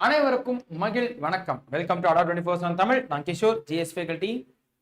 அனைவருக்கும் மகிழ் வணக்கம். Welcome to Adda twenty four seven Tamil நான் Kishore GS faculty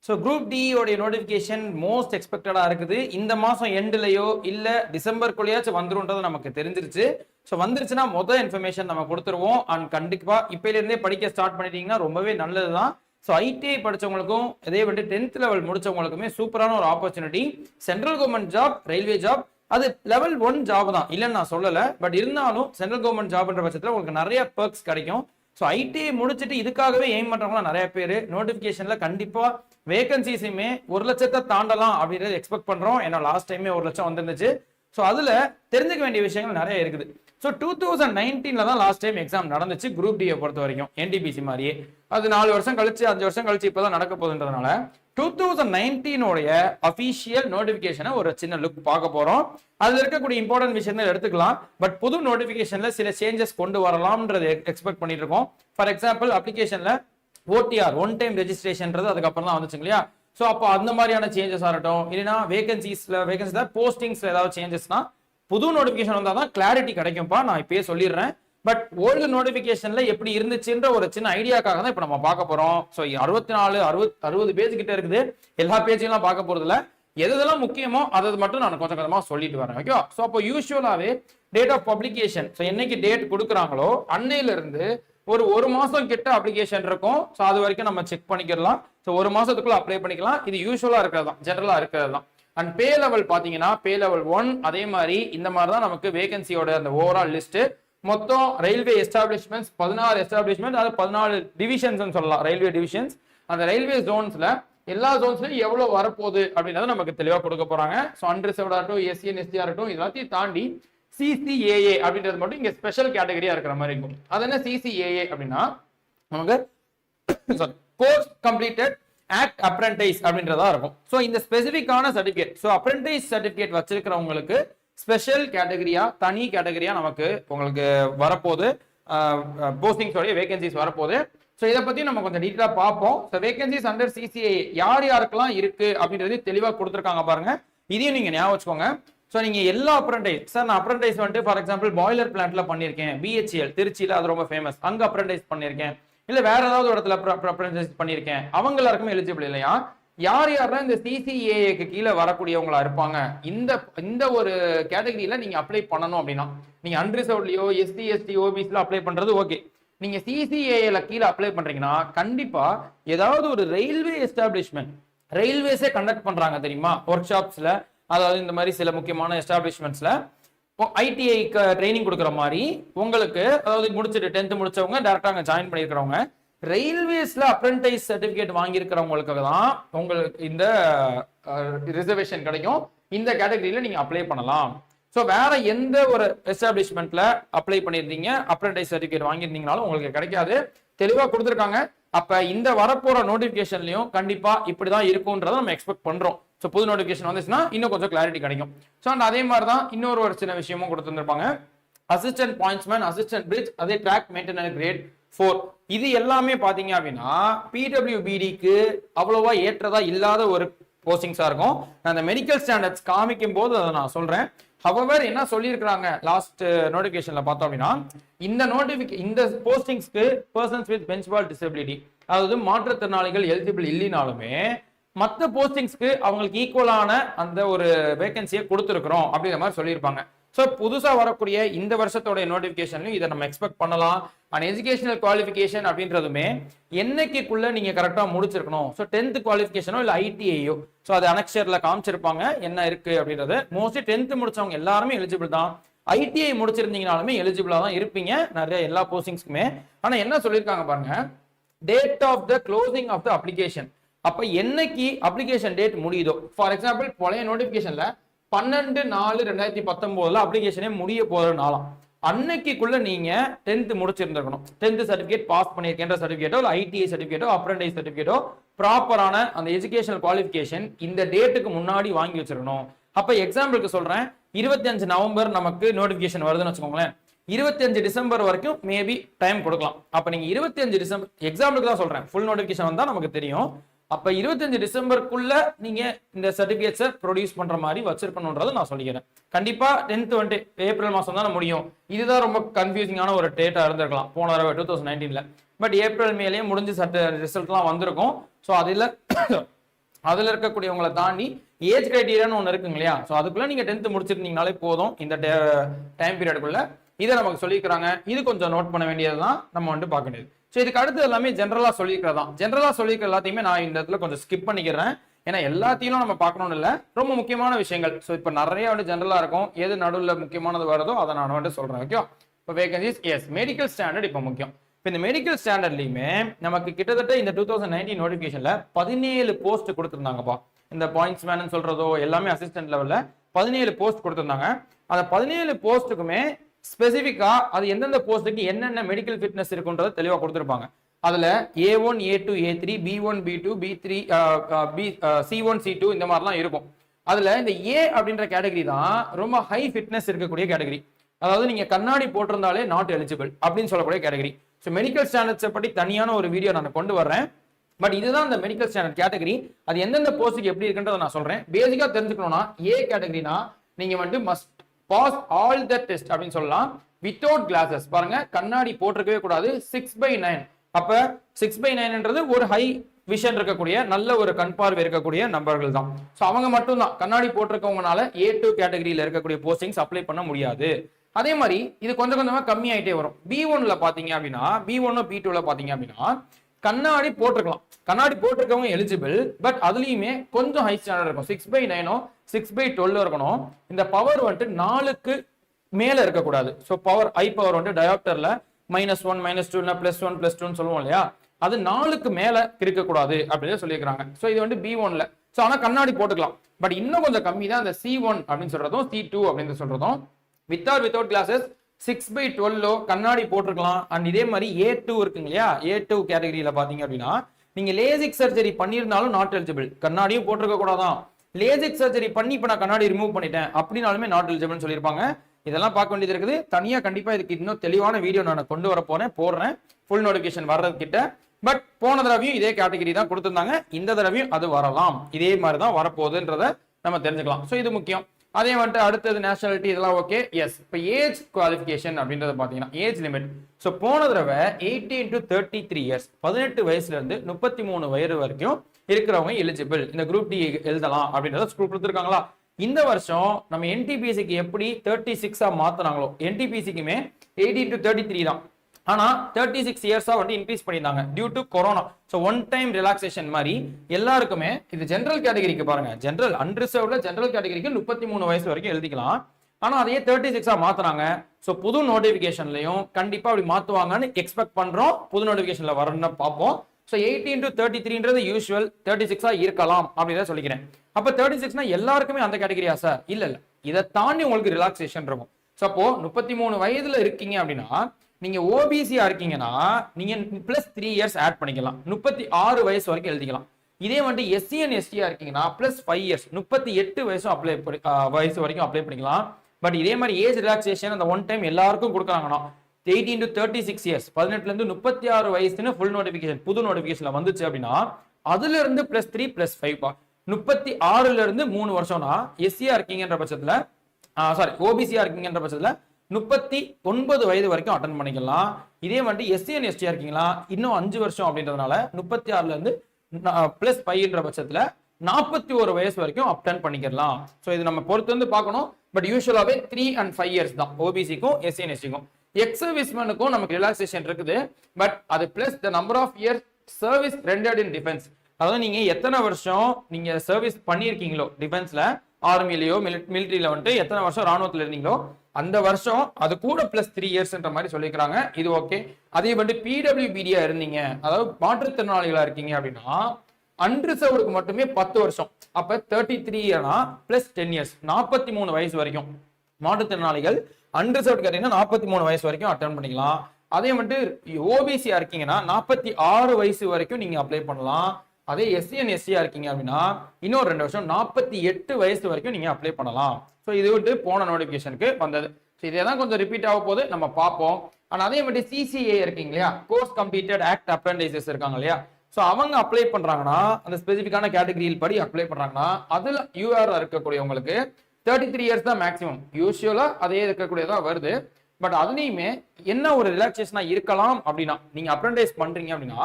so group டியோடைய notification most எக்ஸ்பெக்டடாக இருக்குது. இந்த மாதம் எண்டுலையோ இல்லை டிசம்பருக்குள்ளேயாச்சும் வந்துரும்ன்றது நமக்கு தெரிஞ்சிருச்சு. ஸோ வந்துருச்சுன்னா மொதல் இன்ஃபர்மேஷன் நம்ம கொடுத்துருவோம். அண்ட் கண்டிப்பாக இப்போலேருந்தே படிக்க ஸ்டார்ட் பண்ணிட்டீங்கன்னா ரொம்பவே நல்லதுதான். ஸோ ஐடிஐ படிச்சவங்களுக்கும் இதே வந்து டென்த் லெவல் முடிச்சவங்களுக்குமே சூப்பரான ஒரு opportunity central government job railway job அது லெவல் ஒன் ஜாப் தான். இல்லைன்னு நான் சொல்லலை. பட் இருந்தாலும் சென்ட்ரல் கவர்மெண்ட் ஜாப்ன்ற பட்சத்தில் உங்களுக்கு நிறைய பர்க்ஸ் கிடைக்கும். ஸோ ஐடிஐ முடிச்சுட்டு இதுக்காகவே எய்ம் பண்ணுறவங்களாம் நிறைய பேர். நோட்டிஃபிகேஷனில் கண்டிப்பாக வேகன்சிஸுமே ஒரு லட்சத்தை தாண்டலாம் அப்படின்றது எக்ஸ்பெக்ட் பண்ணுறோம் ஏன்னா லாஸ்ட் டைமே ஒரு லட்சம் வந்துருந்துச்சு. ஸோ அதில் தெரிஞ்சுக்க வேண்டிய விஷயங்கள் நிறைய இருக்குது. ஸோ டூ தௌசண்ட் நைன்டீனில் தான் லாஸ்ட் டைம் எக்ஸாம் நடந்துச்சு குரூப் டியை பொறுத்த வரைக்கும் என்டிபிசி மாதிரியே. அது நாலு வருஷம் கழிச்சு அஞ்சு வருஷம் கழிச்சு இப்பதான் நடக்க போகுதுன்றதுனால டூ தௌசண்ட் நைன்டீனோடைய அஃபீஷியல் நோட்டிஃபிகேஷனை ஒரு சின்ன லுக் பார்க்க போகிறோம் அதில் இருக்கக்கூடிய இம்பார்ட்டன்ட் விஷயங்கள் எடுத்துக்கலாம். பட் புது நோட்டிஃபிகேஷனில் சில சேஞ்சஸ் கொண்டு வரலாம்ன்றது எக்ஸ்பெக்ட் பண்ணிட்டு இருக்கோம். ஃபார் எக்ஸாம்பிள் அப்ளிகேஷனில் ஓடிஆர் ஒன் டைம் ரெஜிஸ்ட்ரேஷன்ன்றது அதுக்கப்புறம் தான் வந்துச்சு இல்லையா? ஸோ அப்போ அந்த மாதிரியான சேஞ்சஸ் ஆகட்டும். இல்லைன்னா வேகன்சி தான் போஸ்டிங்ஸில் ஏதாவது சேஞ்சஸ்னா புது நோட்டிபிகேஷன் வந்தால் தான் கிளாரிட்டி கிடைக்கும்ப்பா. நான் இப்பயே சொல்லிடுறேன். பட் ஓல்டு நோட்டிபிகேஷன்ல எப்படி இருந்துச்சுன்ற ஒரு சின்ன ஐடியாக்காக தான் இப்போ நம்ம பார்க்க போறோம். ஸோ அறுபத்தி நாலு அறுபத் அறுபது பேஜ் கிட்ட இருக்குது. எல்லா பேஜையும் பார்க்க போறது இல்லை எதெல்லாம் முக்கியமோ அதை மட்டும் நான் கொஞ்சம் கொஞ்சமாக சொல்லிட்டு வரேன். ஓகே ஸோ அப்போ யூஸ்வலாகவே டேட் ஆஃப் பப்ளிகேஷன் ஸோ என்னைக்கு டேட் கொடுக்குறாங்களோ அன்னையிலிருந்து ஒரு ஒரு மாதம் கிட்ட அப்ளிகேஷன் இருக்கும். ஸோ அது வரைக்கும் நம்ம செக் பண்ணிக்கிடலாம் ஸோ ஒரு மாதத்துக்குள்ளே அப்ளை பண்ணிக்கலாம். இது யூஸ்வலாக இருக்கிறது தான். ஜென்ரலாக இருக்கிறது தான். அண்ட் பே லெவல் பார்த்தீங்கன்னா பே லெவல் ஒன் அதே மாதிரி இந்த மாதிரி தான் நமக்கு வேகன்சியோட அந்த ஓவரால் லிஸ்ட் மொத்தம் ரயில்வே எஸ்டாப்ளிஷ்மெண்ட்ஸ் பதினாறு எஸ்டாப்ளிஷ்மெண்ட் அது பதினாலு டிவிஷன்ஸ் சொல்லலாம் ரயில்வே டிவிஷன்ஸ் அந்த ரயில்வே ஜோன்ஸ்ல எல்லா ஜோன்ஸ்லயும் எவ்வளவு வரப்போகுது அப்படின்றத நமக்கு தெளிவா கொடுக்க போறாங்க. ஸோ அன்ரிசர்வ்டா இருக்கட்டும் எஸ்சிஎன் எஸ்டிஆர் இருக்கட்டும் எல்லாத்தையும் தாண்டி சிசிஏஏ அப்படின்றது மட்டும் இங்க ஸ்பெஷல் கேட்டகரியா இருக்கிற மாதிரி இருக்கும். அது என்ன சிசிஏஏ அப்படின்னா நமக்கு sorry course completed act apprentice அப்படின்றதா இருக்கும். ஸோ இந்த ஸ்பெசிஃபிக்கான சர்டிஃபிகேட் ஸோ அப்ரண்டைஸ் சர்டிஃபிகேட் வச்சிருக்கிறவங்களுக்கு ஸ்பெஷல் கேட்டகரியா தனி கேட்டகரியா நமக்கு உங்களுக்கு வரப்போகுது. போஸ்டிங்ஸோடைய வேகன்சிஸ் வரப்போகுது. ஸோ இதை பத்தி நம்ம கொஞ்சம் டீட்டெயிலாக பார்ப்போம். ஸோ வேகன்சிஸ் அண்டர் சிசிஐ யார் யாருக்கெல்லாம் இருக்கு அப்படின்றது தெளிவாக கொடுத்துருக்காங்க பாருங்க. இதையும் நீங்க ஞாபகம் வச்சுக்கோங்க. ஸோ நீங்க எல்லா அப்ரண்டைஸ் சார் நான் அப்ரண்டைஸ் வந்துட்டு ஃபார் எக்ஸாம்பிள் பாய்லர் பிளான்ட்ல பண்ணியிருக்கேன். பிஹெச்எல் திருச்சியில அது ரொம்ப ஃபேமஸ் அங்க அப்ரண்டைஸ் பண்ணியிருக்கேன். இல்ல வேற ஏதாவது இடத்துல அப்ரண்டைஸ் பண்ணியிருக்கேன். அவங்க எல்லாருக்குமே எலிஜிபிள் இல்லையா? யார் யாரெல்லாம் இந்த சிசிஏக்கு கீழே வரக்கூடியவங்களா இருப்பாங்க. இந்த இந்த ஒரு கேட்டகரியில நீங்க அப்ளை பண்ணணும் அப்படின்னா நீங்க அன்ரிசர்வ்லயோ எஸ்டி எஸ்டி ஓபிஸ்ல அப்ளை பண்றது ஓகே நீங்க சிசிஏல கீழே அப்ளை பண்றீங்கன்னா கண்டிப்பா ஏதாவது ஒரு ரயில்வே எஸ்டாப்ளிஷ்மெண்ட் ரயில்வேஸே கண்டக்ட் பண்றாங்க தெரியுமா? ஒர்க் ஷாப்ஸ்ல அதாவது இந்த மாதிரி சில முக்கியமான எஸ்டாப்ளிஷ்மெண்ட்ஸ்ல ஐடிஐ ட்ரைனிங் கொடுக்குற மாதிரி உங்களுக்கு அதாவது முடிச்சுட்டு டென்த் முடிச்சவங்க டேரக்டா அங்க ஜாயின் பண்ணியிருக்கிறவங்க ரயில்வேஸ்ல அப்ரண்டைஸ் சர்டிபிகேட் வாங்கியிருக்கிறவங்களுக்கு தான் உங்களுக்கு இந்த ரிசர்வேஷன் கிடைக்கும். இந்த கேட்டகரியில நீங்க அப்ளை பண்ணலாம். ஸோ வேற எந்த ஒரு எஸ்டாப்ளிஷ்மெண்ட்ல அப்ளை பண்ணியிருந்தீங்க அப்ரண்டைஸ் சர்டிபிகேட் வாங்கியிருந்தீங்கனாலும் உங்களுக்கு கிடைக்காது. தெளிவாக கொடுத்துருக்காங்க. அப்ப இந்த வரப்போற நோட்டிபிகேஷன்லயும் கண்டிப்பா இப்படிதான் இருக்கும்ன்றத நம்ம எக்ஸ்பெக்ட் பண்றோம். ஸோ புது நோட்டிஃபிகேஷன் வந்துச்சுன்னா இன்னும் கொஞ்சம் கிளாரிட்டி கிடைக்கும். ஸோ அண்ட் அதே மாதிரி தான் இன்னொரு ஒரு சின்ன விஷயமும் கொடுத்துருப்பாங்க அசிஸ்டன்ட் பாயிண்ட்ஸ்மேன் அசிஸ்டன்ட் பிரிட்ஜ் அதே ட்ராக் மெயின்டெனன் கிரேட் ஃபோர் இது எல்லாமே பார்த்தீங்க அப்படின்னா பிடபிள்யூபிடிக்கு அவ்வளோவா ஏற்றதா இல்லாத ஒரு போஸ்டிங்ஸாக இருக்கும். நான் அந்த மெடிக்கல் ஸ்டாண்டர்ட்ஸ் காமிக்கும் போது அதை நான் சொல்றேன். ஹவவர் என்ன சொல்லியிருக்கிறாங்க? லாஸ்ட் நோட்டிஃபிகேஷனில் பார்த்தோம் அப்படின்னா இந்த நோட்டிஃபிகே இந்த போஸ்டிங்ஸ்க்கு பர்சன்ஸ் வித் பெஞ்ச்பால் டிசபிலிட்டி அதாவது மாற்றுத்திறனாளிகள் எலிஜிபிள் இல்லைனாலுமே மற்ற போஸ்டிங்ஸ்க்கு அவங்களுக்கு ஈக்குவலான அந்த ஒரு வேகன்சியை கொடுத்துருக்குறோம் அப்படிங்கிற மாதிரி சொல்லியிருப்பாங்க. ஸோ புதுசாக வரக்கூடிய இந்த வருஷத்தோடைய நோட்டிஃபிகேஷன்லையும் இதை நம்ம எக்ஸ்பெக்ட் பண்ணலாம். அண்ட் எஜுகேஷனல் குவாலிஃபிகேஷன் அப்படின்றதுமே என்னைக்குள்ள நீங்கள் கரெக்டாக முடிச்சிருக்கணும். ஸோ டென்த் குவாலிஃபிகேஷனோ இல்லை ஐடிஐயோ ஸோ அது அனக்ஷரில் காமிச்சிருப்பாங்க. என்ன இருக்குது அப்படின்றது. மோஸ்ட்லி டென்த்து முடிச்சவங்க எல்லாருமே எலிஜிபிள் தான். ஐடிஐ முடிச்சிருந்தீங்கனாலுமே எலிஜிபிளாக தான் இருப்பீங்க. நிறைய எல்லா போஸ்டிங்ஸ்க்குமே ஆனால் என்ன சொல்லியிருக்காங்க பாருங்க. Date of the closing of the application அப்ப என்னைக்கு அப்ளிகேஷன் டேட் முடியுதோ ஃபார் எக்ஸாம்பிள் பழைய நோட்டிபிகேஷன்ல பன்னெண்டு நாலு ரெண்டாயிரத்தி பத்தொன்பதுல அப்ளிகேஷனே முடிய போகிற நாளாம் அன்னைக்குள்ள நீங்க டென்த் முடிச்சிருந்திருக்கணும். டென்த் சர்டிபிகேட் பாஸ் பண்ணியிருக்கின்ற சர்டிபிகேட்டோ இல்லை ஐடிஐ சர்டிபிகேட்டோ அப்ரண்டைஸ் சர்டிபிகேட்டோ ப்ராப்பரான அந்த எஜுகேஷனல் குவாலிஃபிகேஷன் இந்த டேட்டுக்கு முன்னாடி வாங்கி வச்சிருக்கணும். அப்ப எக்ஸாம்பிளுக்கு சொல்றேன். இருபத்தி அஞ்சு நவம்பர் நமக்கு நோட்டிபிகேஷன் வருதுன்னு வச்சுக்கோங்களேன். இருபத்தி அஞ்சு டிசம்பர் வரைக்கும் மேபி டைம் கொடுக்கலாம். அப்ப நீங்க இருபத்தி அஞ்சு டிசம்பர் எக்ஸாம்பிளுக்கு தான் சொல்றேன். ஃபுல் நோட்டிபிகேஷன் வந்தா நமக்கு தெரியும். அப்ப இருபத்தஞ்சு டிசம்பருக்குள்ள நீங்க இந்த சர்டிபிகேட்ஸை ப்ரொடியூஸ் பண்ற மாதிரி வச்சிருக்கணுன்றதை நான் சொல்லிக்கிறேன். கண்டிப்பா டென்த் வந்துட்டு ஏப்ரல் மாசம் தானே முடியும். இதுதான் ரொம்ப கன்ஃபியூசிங்கான ஒரு டேட்டா இருந்திருக்கலாம். போன தடவை டூ தௌசண்ட் நைன்டீன்ல பட் ஏப்ரல் மேலேயே முடிஞ்சு சட்ட ரிசல்ட்லாம் வந்திருக்கும். ஸோ அதில் அதில் இருக்கக்கூடியவங்களை தாண்டி ஏஜ் கிரைட்டீரியான்னு ஒன்று இருக்குங்க இல்லையா? ஸோ அதுக்குள்ள நீங்க டென்த் முடிச்சிருந்தீங்கனாலே போதும். இந்த டைம் பீரியடுக்குள்ள இதை நமக்கு சொல்லிக்கிறாங்க. இது கொஞ்சம் நோட் பண்ண வேண்டியது தான் நம்ம வந்துட்டு பார்க்க வேண்டியது. ஸோ இதுக்கு அடுத்து எல்லாமே ஜென்ரலாக சொல்லிக்கிறதா ஜென்ரலாக சொல்லிக்கிற எல்லாத்தையுமே நான் இந்த இடத்துல கொஞ்சம் ஸ்கிப் பண்ணிக்கிறேன். ஏன்னா எல்லாத்தையும் நம்ம பார்க்கணும்னு இல்லை. ரொம்ப முக்கியமான விஷயங்கள். ஸோ இப்போ நிறைய வந்து ஜென்ரலாக இருக்கும். எது நடுவில் முக்கியமானது வருதோ அதை நான் வந்துட்டு சொல்கிறேன் ஓகே இப்போ வேகன்சிஸ் எஸ் மெடிக்கல் ஸ்டாண்டர்ட் இப்போ முக்கியம். இப்போ இந்த மெடிக்கல் ஸ்டாண்டர்ட்லையுமே நமக்கு கிட்டத்தட்ட இந்த டூ தௌசண்ட் நைன்டீன் நோட்டிஃபிகேஷனில் பதினேழு போஸ்ட் கொடுத்துருந்தாங்கப்பா. இந்த பாயிண்ட்ஸ் மேனு சொல்கிறதோ எல்லாமே அசிஸ்டன்ட் லெவலில் பதினேழு போஸ்ட் கொடுத்துருந்தாங்க. அந்த பதினேழு போஸ்ட்டுக்குமே ஸ்பெசிஃபிக்காக அது எந்தெந்த போஸ்ட்டுக்கு என்னென்ன மெடிக்கல் ஃபிட்னஸ் இருக்குன்றதை தெளிவாக கொடுத்துருப்பாங்க. அதில் A one A two A three B one B two B three B C one C two இந்த மாதிரிலாம் இருக்கும். அதில் இந்த ஏ அப்படின்ற கேட்டகரி தான் ரொம்ப ஹை ஃபிட்னஸ் இருக்கக்கூடிய கேட்டகரி அதாவது நீங்கள் கண்ணாடி போட்டிருந்தாலே நாட் எலிஜிபிள் அப்படின்னு சொல்லக்கூடிய கேட்டகரி ஸோ மெடிக்கல் ஸ்டாண்டர்ட்ஸை பற்றி தனியான ஒரு வீடியோ நான் கொண்டு வர்றேன். பட் இதுதான் இந்த மெடிக்கல் ஸ்டாண்டர்ட் கேட்டகரி அது எந்தெந்த போஸ்ட்டுக்கு எப்படி இருக்குன்றதை நான் சொல்கிறேன் பேசிக்காக தெரிஞ்சுக்கணும்னா ஏ கேட்டகரினா நீங்கள் வந்துட்டு must pass all the test அப்படின்னு சொல்லலாம். வித்தவுட் கிளாஸஸ் பாருங்க கண்ணாடி போட்டிருக்கவே கூடாது. சிக்ஸ் பை நைன் அப்ப சிக்ஸ் பை நைன்ன்றது ஒரு ஹை விஷன் இருக்கக்கூடிய நல்ல ஒரு கண் பார்வை இருக்கக்கூடிய நபர்கள் தான். ஸோ அவங்க மட்டும்தான். கண்ணாடி போட்டிருக்கவங்கனால ஏ டூ கேட்டகரியில இருக்கக்கூடிய போஸ்டிங்ஸ் அப்ளை பண்ண முடியாது. அதே மாதிரி இது கொஞ்சம் கொஞ்சமா கம்மி ஆயிட்டே வரும் பி ஒன்ல பாத்தீங்க அப்படின்னா பி ஒன்னு பி டூல பாத்தீங்க அப்படின்னா கண்ணாடி போட்டிருக்கலாம். கண்ணாடி போட்டிருக்கவங்க எலிஜிபிள் பட் அதுலயுமே கொஞ்சம் ஹை ஸ்டாண்டர்ட் இருக்கும். சிக்ஸ் பை நைனோ சிக்ஸ் பை டுவெல் இருக்கணும். இந்த பவர் வந்துட்டு நாலுக்கு மேல இருக்கக்கூடாது. ஸோ பவர் ஐ பவர் வந்துட்டு டயாப்டர்ல minus one minus two plus one plus டூன்னு சொல்லுவோம் இல்லையா? அது நாலுக்கு மேல இருக்கக்கூடாது அப்படின்னு சொல்லியிருக்காங்க ஸோ இது வந்து பி ஒன்ல ஸோ ஆனா கண்ணாடி போட்டுக்கலாம். பட் இன்னும் கொஞ்சம் கம்மி தான் அந்த சி ஒன் அப்படின்னு சொல்றதும் சி டூ அப்படின்னு சொல்றதும். With or without glasses six by twelve கண்ணாடி போட்டிருக்கலாம். அண்ட் இதே மாதிரி ஏ டூ இருக்குங்க இல்லையா ஏ டூ கேட்டகரியில பாத்தீங்க அப்படின்னா நீங்க லேசிக் சர்ஜரி பண்ணியிருந்தாலும் நாட் எலிஜிபிள் கண்ணாடியும் போட்டிருக்க கூடாதான். லேசிக் சர்ஜரி பண்ணி இப்ப நான் கண்ணாடி ரிமூவ் பண்ணிட்டேன். அப்படின்னாலுமே நாட் எலிஜிபிள்னு சொல்லியிருப்பாங்க. இதெல்லாம் பார்க்க வேண்டியது இருக்குது. தனியா கண்டிப்பா இதுக்கு இன்னும் தெளிவான வீடியோ நான் கொண்டு வர போறேன் போடுறேன். ஃபுல் நோட்டிபிகேஷன் வர்றது கிட்ட பட் போன தடவையும் இதே கேட்டகரி தான் கொடுத்துருந்தாங்க. இந்த தடவையும் அது வரலாம். இதே மாதிரி தான் வரப்போகுதுன்றத நம்ம தெரிஞ்சுக்கலாம். ஸோ இது முக்கியம். அதே வந்துட்டு அடுத்தது நேஷனாலிட்டி இதெல்லாம் ஓகே எஸ் இப்போ ஏஜ் குவாலிஃபிகேஷன் அப்படின்றத பார்த்தீங்கன்னா ஏஜ் லிமிட் ஸோ போன தடவை eighteen to thirty three years பதினெட்டு வயசுலேருந்து முப்பத்தி மூணு வயது வரைக்கும் இருக்கிறவங்க எலிஜிபிள் இந்த குரூப் டி எழுதலாம் அப்படின்றத ஸ்கூல் கொடுத்துருக்காங்களா? இந்த வருஷம் நம்ம என்டிபிசிக்கு எப்படி தேர்ட்டி சிக்ஸாக மாற்றினாங்களோ என்டிபிசிக்குமே எயிட்டீன் டு தேர்ட்டி த்ரீ தான். ஆனா தேர்ட்டி சிக்ஸ் இயர்ஸா வந்து இன்க்ரீஸ் பண்ணியிருந்தாங்க due to corona so one time relaxation மாதிரி எல்லாருக்குமே இது ஜென்ரல் கேட்டகரிக்கு பாருங்க. ஜென்ரல் அன்ரிசர்வ்ல ஜென்ரல் கேட்டகரிக்கு முப்பத்தி மூணு வயசு வரைக்கும் எழுதிக்கலாம். ஆனா அதையே தேர்ட்டி சிக்ஸா மாத்துறாங்க. ஸோ புது நோட்டிபிகேஷன்லையும் கண்டிப்பா அப்படி மாத்துவாங்கன்னு எக்ஸ்பெக்ட் பண்றோம். புது நோட்டிபிகேஷன்ல வரணும்னு பார்ப்போம். ஸோ எயிட்டீன் டு தேர்ட்டி த்ரீன்றது யூஸ்வல் தேர்ட்டி சிக்ஸா இருக்கலாம் அப்படின்னு சொல்லிக்கிறேன். அப்போ தேர்ட்டி சிக்ஸ்னா எல்லாருக்குமே அந்த கேட்டகரியா சார் இல்ல இல்ல. இதை தாண்டி உங்களுக்கு ரிலாக்ஸேஷன் இருக்கும். ஸோ அப்போ முப்பத்தி மூணு வயதுல இருக்கீங்க அப்படின்னா நீங்க ஓபிசியா இருக்கீங்கன்னா நீங்க பிளஸ் த்ரீ இயர்ஸ் ஆட் பண்ணிக்கலாம். முப்பத்தி ஆறு வயசு வரைக்கும் எழுதிக்கலாம். இதே வந்துட்டு அண்ட் எஸ்டியா இருக்கீங்கன்னா பிளஸ் ஃபைவ் இயர்ஸ் முப்பத்தி எட்டு வயசும் அப்ளை வயசு வரைக்கும் அப்ளை பண்ணிக்கலாம். பட் இதே மாதிரி ஏஜ் ரிலாக்ஸேஷன் அந்த ஒன் டைம் எல்லாருக்கும் கொடுக்குறாங்கன்னா eighteen to thirty six years பதினெட்டுல இருந்து முப்பத்தி ஆறு வயசுன்னு ஃபுல் நோட்டிபிகேஷன் புது நோட்டிபிகேஷன்ல வந்துச்சு அப்படின்னா அதுல இருந்து பிளஸ் த்ரீ பிளஸ் ஃபைவ் முப்பத்தி ஆறுல இருந்து மூணு வருஷம்னா எஸ்சியா இருக்கீங்கன்ற பட்சத்துல சாரி ஓபிசியா இருக்கீங்கன்ற பட்சத்துல முப்பத்தி ஒன்பது வயது வரைக்கும் அட்டன் பண்ணிக்கலாம். இதே வந்துட்டு அண்ட் எஸ்டியா இருக்கீங்களா? இன்னும் அஞ்சு வருஷம் அப்படின்றதுனால முப்பத்தி ஆறுல இருந்து பிளஸ் பைன்ற பட்சத்துல நாற்பத்தி ஒரு வயசு வரைக்கும் அப்டன் பண்ணிக்கலாம். ஸோ இது நம்ம பொறுத்து வந்து பார்க்கணும். பட் யூஸ்வலாகவே த்ரீ அண்ட் ஃபைவ் இயர்ஸ் தான். ஓபிசிக்கும் எஸ்சிஎன் எஸ்டிக்கும் எக்ஸ் சர்வீஸ்மேனுக்கும் நமக்கு ரிலாக்ஸேஷன் இருக்குது. பட் அது plus the number of years service rendered in defence அதாவது நீங்க எத்தனை வருஷம் நீங்க சர்வீஸ் பண்ணியிருக்கீங்களோ டிஃபென்ஸ்ல ஆர்மிலயோ மிலிட்ரியில வந்துட்டு எத்தனை வருஷம் ராணுவத்தில் இருந்தீங்களோ அந்த வருஷம் அது கூட பிளஸ் த்ரீ இயர்ஸ்ன்ற மாதிரி சொல்லிக்கிறாங்க இது ஓகே அதே வந்து பிடபிள்யூபிடியா இருந்தீங்க. அதாவது மாற்றுத்திறனாளிகளா இருக்கீங்க அப்படின்னா அன்ரிசர்வ்டுக்கு மட்டுமே பத்து வருஷம். அப்ப தேர்ட்டி த்ரீ இயர்னா பிளஸ் டென் இயர்ஸ் நாற்பத்தி மூணு வயசு வரைக்கும். மாற்றுத்திறனாளிகள் அன்ரிசர்வ்ட் கேட்டீங்கன்னா நாற்பத்தி மூணு வயசு வரைக்கும் அட்டன் பண்ணிக்கலாம். அதே வந்துட்டு ஓபிசியா இருக்கீங்கன்னா நாற்பத்தி ஆறு வயசு வரைக்கும் நீங்க அப்ளை பண்ணலாம். அதே எஸ்சிஎன் எஸ்சியா இருக்கீங்க அப்படின்னா இன்னொரு ரெண்டு வருஷம் நாற்பத்தி எட்டு வயசு வரைக்கும் நீங்க அப்ளை பண்ணலாம். ஸோ இது விட்டு போன நோட்டிபிகேஷனுக்கு வந்தது. ஸோ இதே தான் கொஞ்சம் ரிப்பீட் ஆக போது நம்ம பார்ப்போம். ஆனால் அதே மாதிரி சிசிஏ இருக்கீங்க இல்லையா? கோர்ஸ் கம்ப்ளீட்டட் ஆக்ட் அப்ரண்டிசஸ் இருக்காங்க இல்லையா? ஸோ அவங்க அப்ளை பண்றாங்கன்னா அந்த ஸ்பெசிஃபிக்கான கேட்டகரியில் படி அப்ளை பண்றாங்கன்னா அதுல யூஆர் இருக்கக்கூடியவங்களுக்கு தேர்ட்டி த்ரீ இயர்ஸ் தான் மேக்ஸிமம் யூஸ்வலா அதே இருக்கக்கூடியதாக வருது. பட் அதுலேயுமே என்ன ஒரு ரிலாக்ஸேஷனா இருக்கலாம் அப்படின்னா நீங்க அப்ரண்டைஸ் பண்றீங்க அப்படின்னா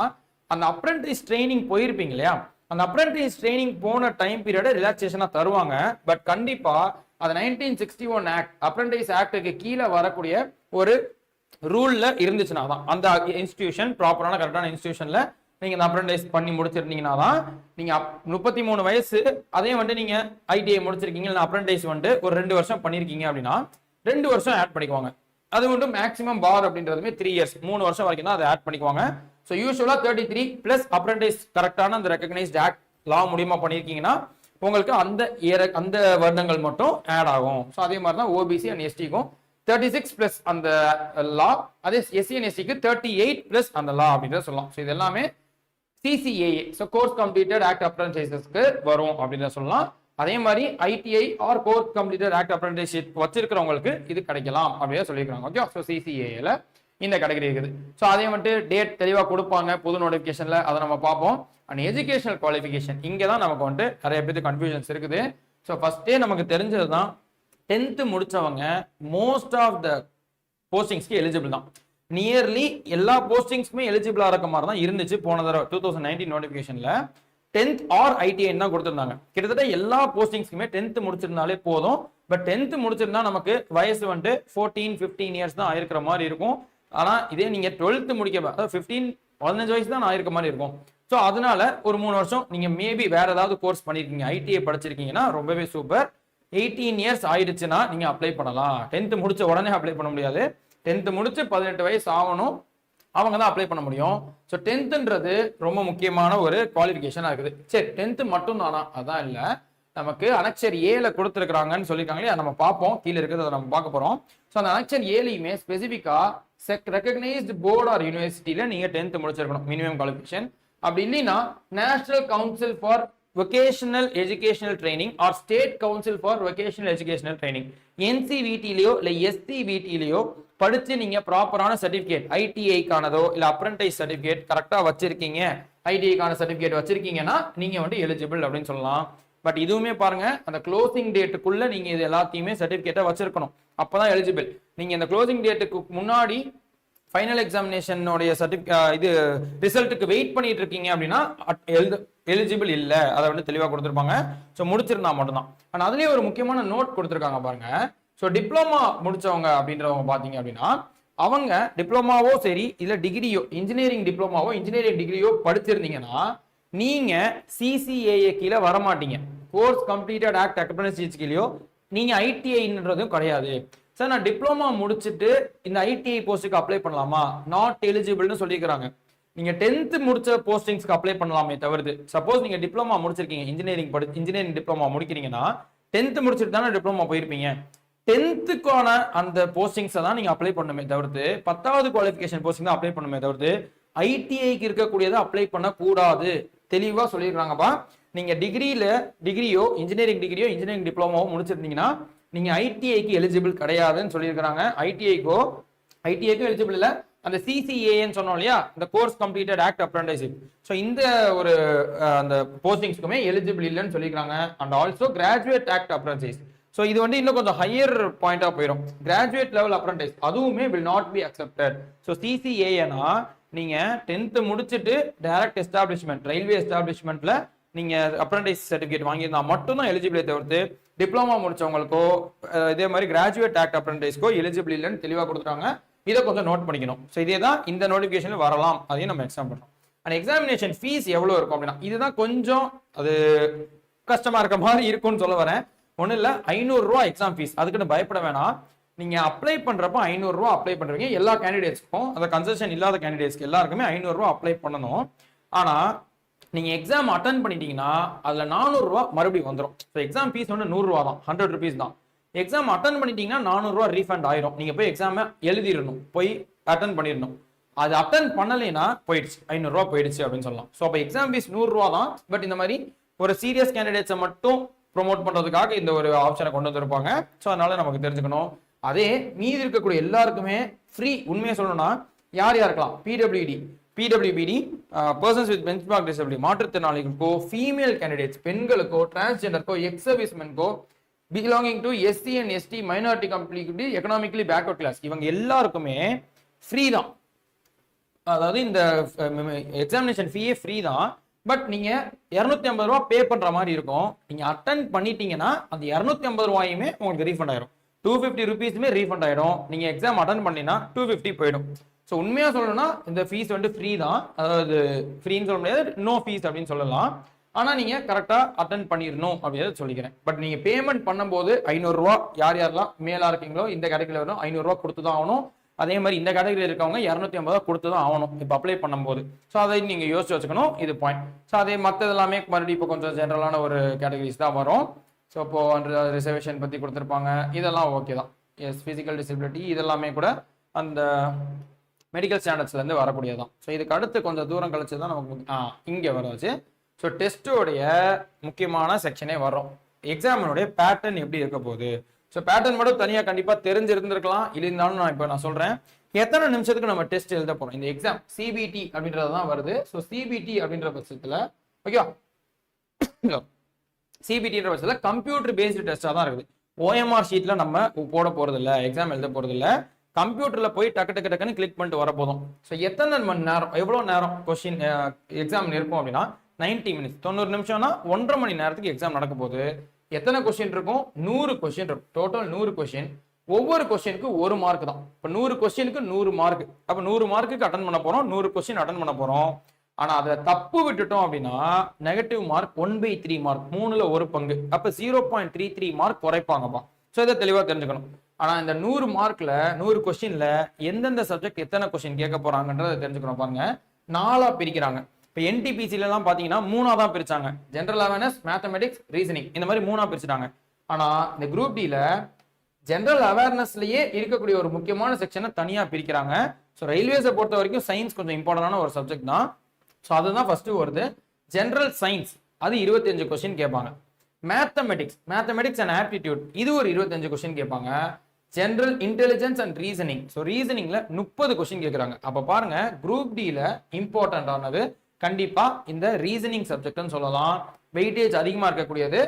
அந்த அப்ரண்டிஸ் ட்ரைனிங் போயிருப்பீங்க இல்லையா? அந்த அப்ரண்டிஸ் ட்ரைனிங் போன டைம் பீரியட ரிலாக்ஸேஷனாக தருவாங்க. பட் கண்டிப்பா அது nineteen sixty one act apprentice ஆக்டுக்கு கீழே வரக்கூடிய ஒரு ரூல்ல இருந்துச்சுன்னா தான் அந்த இன்ஸ்டிடியூஷன் ப்ராப்பரான கரெக்டான இன்ஸ்டிடியூஷன்ல நீங்க இந்த அப்ரண்டைஸ் பண்ணி முடிச்சிருந்தீங்கன்னா தான் நீங்க முப்பத்தி மூணு வயசு அதே வந்துட்டு நீங்க ஐடிஐ முடிச்சிருக்கீங்க இல்லை அப்ரண்டைஸ் வந்துட்டு ஒரு ரெண்டு வருஷம் பண்ணிருக்கீங்க அப்படின்னா ரெண்டு வருஷம் ஆட் பண்ணிக்குவாங்க. அது மட்டும் மேக்ஸிமம் பார் அப்படின்றதுமே த்ரீ இயர்ஸ் மூணு வருஷம் வரைக்கும் தான் அதை ஆட் பண்ணிக்குவாங்க. ஸோ யூஸ்வலா தேர்ட்டி த்ரீ பிளஸ் அப்ரண்டைஸ் கரெக்டான அந்த ரெக்கக்னைஸ்ட் ஆக்ட் லா மூலியமா பண்ணியிருக்கீங்கன்னா உங்களுக்கு அந்த இயர் அந்த வருடங்கள் மட்டும் ஆட் ஆகும். ஸோ அதே மாதிரி தான் ஓபிசி அண்ட் எஸ்டிக்கும் தேர்ட்டி சிக்ஸ் பிளஸ் அந்த லா அதே எஸ்சி அண்ட் எஸ்டிக்கு தேர்ட்டி எயிட் பிளஸ் அந்த லா அப்படின்றத சொல்லலாம். ஸோ இது எல்லாமே CCAA so course completed act அப்ரண்டிசஸ்க்கு வரும் அப்படின்னு சொல்லலாம். அதே மாதிரி ITI or course completed act apprenticeship வச்சிருக்கிறவங்களுக்கு இது கிடைக்கலாம் அப்படின்னு சொல்லியிருக்காங்க. ஓகே ஸோ சிசிஏல இந்த கேட்டகரி இருக்குது. ஸோ அதே வந்துட்டு டேட் தெளிவாக கொடுப்பாங்க. புது நோட்டிஃபிகேஷனில் அதை நம்ம பார்ப்போம். அண்ட் எஜுகேஷனல் குவாலிஃபிகேஷன் இங்கே தான் நமக்கு வந்துட்டு நிறைய பேருக்கு கன்ஃபியூஷன்ஸ் இருக்குது. ஸோ ஃபஸ்ட்டே நமக்கு தெரிஞ்சது தான் டென்த்து முடித்தவங்க மோஸ்ட் ஆஃப் த போஸ்டிங்ஸ்க்கு எலிஜிபிள் தான். நியர்லி எல்லா போஸ்டிங்ஸ்க்குமே எலிஜிபிளாக இருக்க மாதிரி தான் இருந்துச்சு. போன தடவை டூ தௌசண்ட் நைன்டீன் நோட்டிஃபிகேஷனில் டென்த் ஆர் ஐடிஐ தான் கொடுத்துருந்தாங்க. கிட்டத்தட்ட எல்லா போஸ்டிங்ஸ்க்குமே டென்த் முடிச்சிருந்தாலே போதும். பட் டென்த் முடிச்சிருந்தா நமக்கு வயசு வந்துட்டு ஃபோர்டீன் ஃபிஃப்டீன் இயர்ஸ் தான் ஆயிருக்கிற மாதிரி இருக்கும். ஆனால் இதே நீங்கள் டுவெல்த்து முடிக்க அதாவது ஃபிஃப்டீன் பதினஞ்சு வயசு தான் ஆயிருக்க மாதிரி இருக்கும். ஸோ அதனால ஒரு மூணு வருஷம் நீங்கள் மேபி வேற ஏதாவது கோர்ஸ் பண்ணியிருக்கீங்க ஐடிஐ படிச்சிருக்கீங்கன்னா ரொம்பவே சூப்பர் எயிட்டீன் இயர்ஸ் ஆயிடுச்சுன்னா நீங்கள் அப்ளை பண்ணலாம். டென்த்து முடிச்ச உடனே அப்ளை பண்ண முடியாது. டென்த்து முடிச்சு பதினெட்டு வயசு ஆகணும். அவங்க தான் அப்ளை பண்ண முடியும். ஸோ டென்த்துன்றது ரொம்ப முக்கியமான ஒரு குவாலிஃபிகேஷனாக இருக்குது. சரி டென்த்து மட்டும் தானா அதான் இல்லை. நமக்கு அனக்சர் ஏல கொடுத்துருக்குறாங்கன்னு சொல்லியிருக்காங்களே அதை நம்ம பார்ப்போம். கீழே இருக்கிறத நம்ம பார்க்க போகிறோம் ஸோ அந்த அனக்சர் ஏலையுமே ஸ்பெசிஃபிக்காக ரெக்கக்னைஸ்டு போர்டு ஆர் யூனிவர்சிட்டியில் நீங்கள் டென்த்து முடிச்சிருக்கணும் மினிமம் குவாலிஃபிகேஷன் அப்படி இல்லைன்னா national council for vocational educational training or state council for vocational educational training என்சிவிடிலையோ இல்லை எஸ்சிவிடிலையோ படிச்சு நீங்க ப்ராப்பரான சர்டிபிகேட் ஐடிஐக்கானதோ இல்லை அப்ரண்டைஸ் சர்டிபிகேட் கரெக்டாக வச்சிருக்கீங்க ஐடிஐக்கான சர்டிபிகேட் வச்சிருக்கீங்கன்னா நீங்க வந்து எலிஜிபிள் அப்படின்னு சொல்லலாம். பட் இதுவுமே பாருங்க அந்த க்ளோசிங் டேட்டுக்குள்ள நீங்க இது எல்லாத்தையுமே சர்டிபிகேட்டை வச்சிருக்கணும். அப்பதான் எலிஜிபிள் நீங்கள் இந்த க்ளோசிங் டேட்டுக்கு முன்னாடி ஃபைனல் எக்ஸாமினேஷனுடைய சர்டிஃபிகேட் இது ரிசல்ட்டுக்கு வெயிட் பண்ணிட்டு இருக்கீங்க அப்படின்னா எலிஜிபிள் இல்லை. அதை வந்து தெளிவாக கொடுத்துருப்பாங்க. ஸோ முடிச்சிருந்தா மட்டும்தான். ஆனால் அதுலேயே ஒரு முக்கியமான நோட் கொடுத்துருக்காங்க பாருங்க. ஸோ டிப்ளமா முடிச்சவங்க அப்படின்றவங்க பார்த்தீங்க அப்படின்னா அவங்க டிப்ளமாவோ சரி இல்லை டிகிரியோ இன்ஜினியரிங் டிப்ளமாவோ இன்ஜினியரிங் டிகிரியோ படிச்சிருந்தீங்கன்னா நீங்கள் சிசிஏஏ கீழே வரமாட்டீங்க. கோர்ஸ் கம்ப்ளீட்டட் ஆக்ட் அக்கப்ரன்சிஸ் கீழேயோ நீங்கள் ஐடிஐன்றதும் கிடையாது. சார் நான் டிப்ளமா முடிச்சுட்டு இந்த ஐடிஐ போஸ்ட்டுக்கு அப்ளை பண்ணலாமா? நாட் எலிஜிபிள்னு சொல்லியிருக்கிறாங்க நீங்க டென்த் முடிச்ச போஸ்டிங்ஸ்க்கு அப்ளை பண்ணலாமே தவிர்த்து. சப்போஸ் நீங்க டிப்ளமா முடிச்சிருக்கீங்க இன்ஜினியரிங் படி இன்ஜினியரிங் டிப்ளமா முடிக்கிறீங்கன்னா டென்த் முடிச்சுட்டு தானே டிப்ளமா போயிருப்பீங்க. டென்த்துக்கான அந்த போஸ்டிங்ஸை தான் நீங்க அப்ளை பண்ணுமே தவிர்த்து பத்தாவது குவாலிஃபிகேஷன் போஸ்டிங் தான் அப்ளை பண்ணுமே தவிர்த்து ஐடிஐக்கு இருக்கக்கூடியதை அப்ளை பண்ணக்கூடாது. தெளிவா சொல்லியிருக்காங்கப்பா நீங்க டிகிரியில டிகிரியோ இன்ஜினியரிங் டிகிரியோ இன்ஜினியரிங் டிப்ளமாவோ முடிச்சிருந்தீங்கன்னா நீங்கள் ஐடிஐக்கு எலிஜிபிள் கிடையாதுன்னு சொல்லியிருக்கிறாங்க. ஐடிஐக்கோ ஐடிஐக்கும் எலிஜிபிள் இல்லை. அந்த சிசிஏன்னு சொன்னோம் இல்லையா? இந்த course completed act apprenticeship so இந்த ஒரு அந்த போஸ்டிங்ஸ்க்குமே எலிஜிபிள் இல்லைன்னு சொல்லியிருக்காங்க and also graduate act apprentice so இது வந்து இன்னும் கொஞ்சம் ஹையர் பாயிண்டாக போயிடும் கிராஜுவேட் லெவல் அப்ரண்டிஸ் அதுவுமே will not be accepted so சிசிஏனா நீங்கள் டென்த்து முடிச்சுட்டு டைரக்ட் எஸ்டாப்ளிஷ்மெண்ட் ரயில்வே எஸ்டாப்ளிஷ்மெண்ட்டில் நீங்கள் அப்ரண்டிஸ் சர்டிஃபிகேட் வாங்கியிருந்தா மட்டும்தான் எலிஜிபிளே தவிர்த்து டிப்ளமா முடிச்சவங்களுக்கோ இதே மாதிரி கிராஜுவேட் ஆக்ட் அப்ரண்டிஸ்க்கோ எலிஜிபிள் இல்லைன்னு தெளிவாக கொடுத்துருக்காங்க இதை கொஞ்சம் நோட் பண்ணிக்கணும். ஸோ இதே தான் இந்த நோட்டிஃபிகேஷன் வரலாம். அதையும் நம்ம எக்ஸாம் பண்ணுறோம் அண்ட் எக்ஸாமினேஷன் ஃபீஸ் எவ்வளோ இருக்கும் அப்படின்னா இதுதான் கொஞ்சம் அது கஷ்டமாக இருக்க மாதிரி இருக்கும்னு சொல்ல வரேன். ஒன்றும் இல்லை ஐநூறுரூவா எக்ஸாம் ஃபீஸ் அதுக்குன்னு பயப்பட வேணாம். நீங்கள் அப்ளை பண்ணுறப்போ ஐநூறுரூவா அப்ளை பண்ணுறீங்க எல்லா கேண்டிடேட்ஸ்க்கும் அந்த கன்செஷன் இல்லாத கேண்டிடேட்ஸ்க்கு எல்லாருக்குமே ஐநூறுரூவா அப்ளை பண்ணணும். ஆனால் நீங்கள் எக்ஸாம் அட்டன் பண்ணிட்டீங்கன்னா அதில் நானூறுரூவா மறுபடியும் வந்துடும் ஸோ எக்ஸாம் ஃபீஸ் வந்து நூறுரூவா தான். ஹண்ட்ரட் ருபீஸ் தான். எக்ஸாம் அட்டன் பண்ணிட்டீங்கன்னா நானூறுரூவா ரீஃபண்ட் ஆயிரும். நீங்கள் போய் எக்ஸாமை எழுதிடணும். போய் அட்டன் பண்ணிடணும். அது அட்டன் பண்ணலைன்னா போயிடுச்சு. ஐநூறுரூவா போயிடுச்சு அப்படின்னு சொல்லலாம். ஸோ அப்போ எக்ஸாம் ஃபீஸ் நூறுரூவா தான். பட் இந்த மாதிரி ஒரு சீரியஸ் கேண்டிடேட்ஸை மட்டும் ப்ரோமோட் பண்ணுறதுக்காக இந்த ஒரு ஆப்ஷனை கொண்டு வந்திருப்பாங்க. ஸோ அதனால நமக்கு தெரிஞ்சுக்கணும். அதே மீதி இருக்கக்கூடிய எல்லாருக்குமே ஃப்ரீ உண்மையை சொல்லணும்னா யார் யாருக்கலாம் PWD PWBD persons with benchmark disability மாற்றுத்திறனாளிகளுக்கோ female candidates பெண்களுக்கோ டிரான்ஸ்ஜெண்டருக்கோ ex சர்வீஸ்மென்கோ belonging to SC and ST minority completely economically backward class இவங்க எல்லாருக்குமே ஃப்ரீ தான். அதாவது இந்த எக்ஸாமினேஷன் ஃபீயே ஃப்ரீ தான். பட் நீங்கள் இரநூத்தி ஐம்பது ரூபா பே பண்ணுற மாதிரி இருக்கும். நீங்கள் அட்டன் பண்ணிட்டீங்கன்னா அந்த இரநூத்தி ஐம்பது ரூபாயுமே உங்களுக்கு ரீஃபண்ட் ஆயிரும். டூ ஃபிஃப்டி ருபீஸுமே ரீஃபண்ட் ஆயிடும் நீங்கள் எக்ஸாம் அட்டன் பண்ணினா டூ ஃபிஃப்டி போயிடும். ஸோ உண்மையாக சொல்லணும்னா இந்த ஃபீஸ் வந்து ஃப்ரீ தான். அதாவது ஃப்ரீன்னு சொல்ல முடியாது நோ ஃபீஸ் அப்படின்னு சொல்லலாம். ஆனால் நீங்கள் கரெக்டாக அட்டன் பண்ணிடணும் அப்படின்றத சொல்லிக்கிறேன். பட் நீங்கள் பேமெண்ட் பண்ணும்போது ஐநூறுரூவா யார் யாரெல்லாம் மேலா இருக்கீங்களோ இந்த கேட்டகரியில் வரும் ஐநூறுரூவா கொடுத்து தான் ஆகணும். அதே மாதிரி இந்த கேட்டகரியில் இருக்கவங்க இரநூத்தி ஐம்பது ரூபா கொடுத்து தான் ஆகணும் இப்போ அப்ளை பண்ணும்போது. ஸோ அதை நீங்கள் யோசிச்சு வச்சுக்கணும் இது பாயிண்ட் ஸோ அதே மற்றது எல்லாமே மறுபடியும் இப்போ கொஞ்சம் ஜென்ரலான ஒரு கேட்டகரிஸ் தான் வரும். ஸோ இப்போது ரிசர்வேஷன் பற்றி கொடுத்துருப்பாங்க இதெல்லாம் ஓகே தான். எஸ் ஃபிசிக்கல் டிசபிலிட்டி இதெல்லாமே கூட அந்த மெடிக்கல் ஸ்டாண்டர்ட்ஸ்லேருந்து வரக்கூடியதான் ஸோ இதுக்கு அடுத்து கொஞ்சம் தூரம் கழிச்சு தான் நமக்கு ஆ இங்கே வராச்சு ஸோ டெஸ்ட்டோடைய முக்கியமான செக்ஷனே வரும் எக்ஸாமினுடைய பேட்டர்ன் எப்படி இருக்க போகுது? ஸோ பேட்டர்ன் மட்டும் தனியாக கண்டிப்பாக தெரிஞ்சிருந்திருக்கலாம். இருந்தாலும் நான் இப்போ நான் சொல்கிறேன் எத்தனை நிமிஷத்துக்கு நம்ம டெஸ்ட் எழுத போகிறோம் இந்த எக்ஸாம் சிபிடி அப்படின்றது தான் வருது. ஸோ சிபிடி அப்படின்ற பட்சத்தில் ஓகேவா சிபிடின்ற பட்சத்தில் கம்ப்யூட்டர் பேஸ்டு டெஸ்ட்டாக தான் இருக்குது. ஓஎம்ஆர் ஷீட்டில் நம்ம போட போகிறதில்ல எக்ஸாம் எழுத போகிறதில்ல கம்ப்யூட்டரில் போய் டக்கு டக்கு டக்குன்னு கிளிக் பண்ணிட்டு வர போதும். ஸோ எத்தனை மணி நேரம் எவ்வளோ நேரம் கொஸ்டின் எக்ஸாம் இருக்கும் அப்படின்னா 90 மினிட்ஸ் தொண்ணூறு நிமிஷம்னா ஒன்றரை மணி நேரத்துக்கு எக்ஸாம் நடக்க போகுது. எத்தனை கொஸ்டின் இருக்கும்? நூறு கொஸ்டின் இருக்கும். டோட்டல் நூறு கொஸ்டின் ஒவ்வொரு கொஸ்டினுக்கு ஒரு மார்க் தான். இப்போ நூறு கொஸ்டினுக்கு நூறு மார்க் அப்போ நூறு மார்க்குக்கு அட்டன் பண்ண போகிறோம் நூறு கொஸ்டின் அட்டன் பண்ண போகிறோம் ஆனால் அதை தப்பு விட்டுட்டோம் அப்படின்னா negative mark one by three mark மூணுல ஒரு பங்கு. அப்போ zero point three three mark குறைப்பாங்கப்பா. So இதை தெளிவாக தெரிஞ்சுக்கணும். ஆனால் இந்த நூறு மார்க்ல நூறு கொஸ்டின்ல எந்தெந்த சப்ஜெக்ட் எத்தனை கொஸ்டின் கேட்க போறாங்கன்றதை தெரிஞ்சுக்கணும் பாருங்க. நாலா பிரிக்கிறாங்க. இப்போ என்டிபிசிலலாம் பார்த்தீங்கன்னா மூணா தான் பிரிச்சாங்க. ஜென்ரல் அவேர்னஸ் மேத்தமெட்டிக்ஸ் ரீசனிங் இந்த மாதிரி மூணா பிரிச்சுட்டாங்க. ஆனால் இந்த குரூப் டியில் ஜென்ரல் அவேர்னஸ்லயே இருக்கக்கூடிய ஒரு முக்கியமான செக்ஷனை தனியாக பிரிக்கிறாங்க. ஸோ ரயில்வேஸை பொறுத்த வரைக்கும் சயின்ஸ் கொஞ்சம் இம்பார்ட்டண்டான ஒரு சப்ஜெக்ட் தான். ஸோ அதுதான் ஃபர்ஸ்ட் வருது ஜென்ரல் சயின்ஸ் அது இருபத்தஞ்சு கொஸ்டின் கேட்பாங்க. மேத்தமெட்டிக்ஸ் மேத்தமெட்டிக்ஸ் அண்ட் ஆப்டிடியூட் இது ஒரு இருபத்தஞ்சு கொஸ்டின் கேட்பாங்க. General intelligence and reasoning so ரீசனிங்ல முப்பது கொஸ்டின் கேட்குறாங்க அப்போ பாருங்க குரூப் டியில் இம்பார்ட்டன்ட் ஆனது கண்டிப்பா இந்த ரீசனிங் சப்ஜெக்ட்னு சொல்லலாம். வெயிட்டேஜ் அதிகமாக இருக்கக்கூடியது.